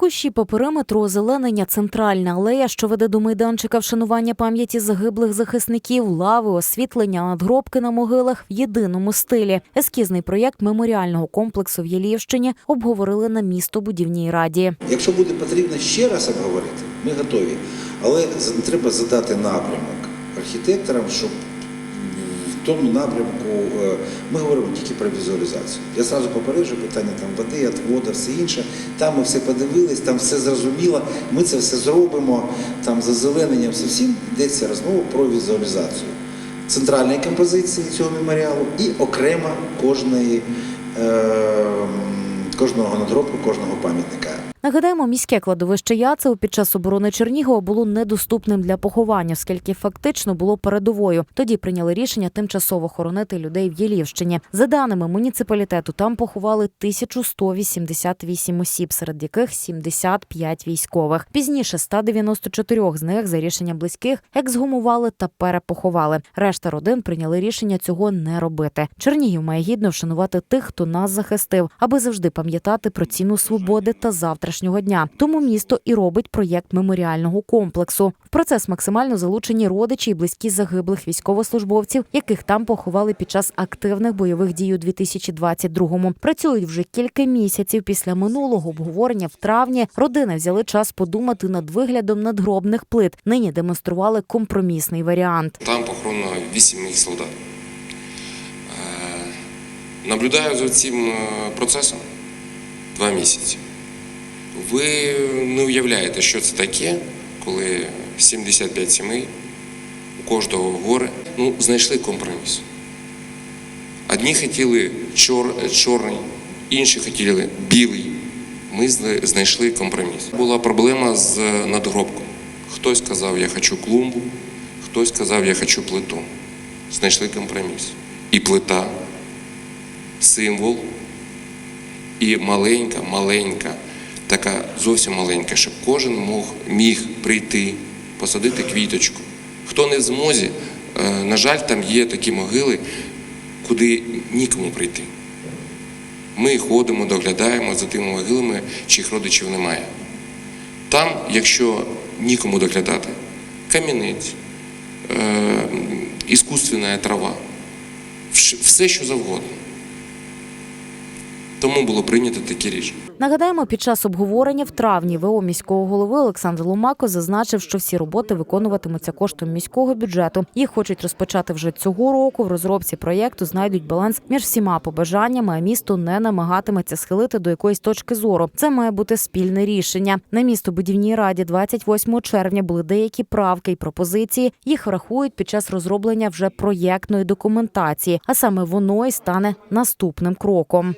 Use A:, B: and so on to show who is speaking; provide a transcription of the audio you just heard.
A: Кущі по периметру озеленення центральна алея, що веде до майданчика вшанування пам'яті загиблих захисників, лави, освітлення, надгробки на могилах в єдиному стилі. Ескізний проєкт меморіального комплексу в Єліївщині обговорили на містобудівній раді.
B: Якщо буде потрібно ще раз обговорити, ми готові. Але треба задати напрямок архітекторам, щоб тому напрямку е, ми говоримо тільки про візуалізацію. Я зразу попереджу питання там води, отвода, все інше. Там ми все подивились, там все зрозуміло. Ми це все зробимо. Там за зелененням всім йдеться розмова про візуалізацію центральної композиції цього меморіалу і окремо кожної, е, кожного надгробку, кожного пам'ятника.
A: Нагадаємо, міське кладовище Яцево під час оборони Чернігова було недоступним для поховання, оскільки фактично було передовою. Тоді прийняли рішення тимчасово хоронити людей в Єлівщині. За даними муніципалітету, там поховали 1188 осіб, серед яких 75 військових. Пізніше 194 з них за рішенням близьких ексгумували та перепоховали. Решта родин прийняли рішення цього не робити. Чернігів має гідно вшанувати тих, хто нас захистив, аби завжди пам'ятати про ціну свободи та завтрашнього дня. Тому місто і робить проєкт меморіального комплексу. В процес максимально залучені родичі і близькі загиблих військовослужбовців, яких там поховали під час активних бойових дій у 2022-му. Працюють вже кілька місяців після минулого обговорення в травні. Родини взяли час подумати над виглядом надгробних плит. Нині демонстрували компромісний варіант.
C: Там похоронено 8 моїх солдат. Е, Наблюдаю за цим е, процесом два місяці. Ви не уявляєте, що це таке, коли 75 сімей, у кожного горе, ну, знайшли компроміс. Одні хотіли чор, чорний, інші хотіли білий. Ми знайшли компроміс. Була проблема з надгробком. Хтось сказав, я хочу клумбу, хтось сказав, я хочу плиту. Знайшли компроміс. І плита, символ, і маленька, маленька, така зовсім маленька, щоб кожен мог, міг прийти, посадити квіточку. Хто не в змозі, е, на жаль, там є такі могили, куди нікому прийти. Ми ходимо, доглядаємо за тими могилами, чиїх родичів немає. Там, якщо нікому доглядати, камінець, е, іскусственна трава, все, що завгодно. Тому було прийнято таке рішення.
A: Нагадаємо, під час обговорення в травні ВО міського голови Олександр Ломако зазначив, що всі роботи виконуватимуться коштом міського бюджету. Їх хочуть розпочати вже цього року. В розробці проєкту знайдуть баланс між всіма побажаннями, а місто не намагатиметься схилити до якоїсь точки зору. Це має бути спільне рішення. На містобудівній раді 28 червня були деякі правки і пропозиції. Їх врахують під час розроблення вже проєктної документації, а саме воно і стане наступним кроком.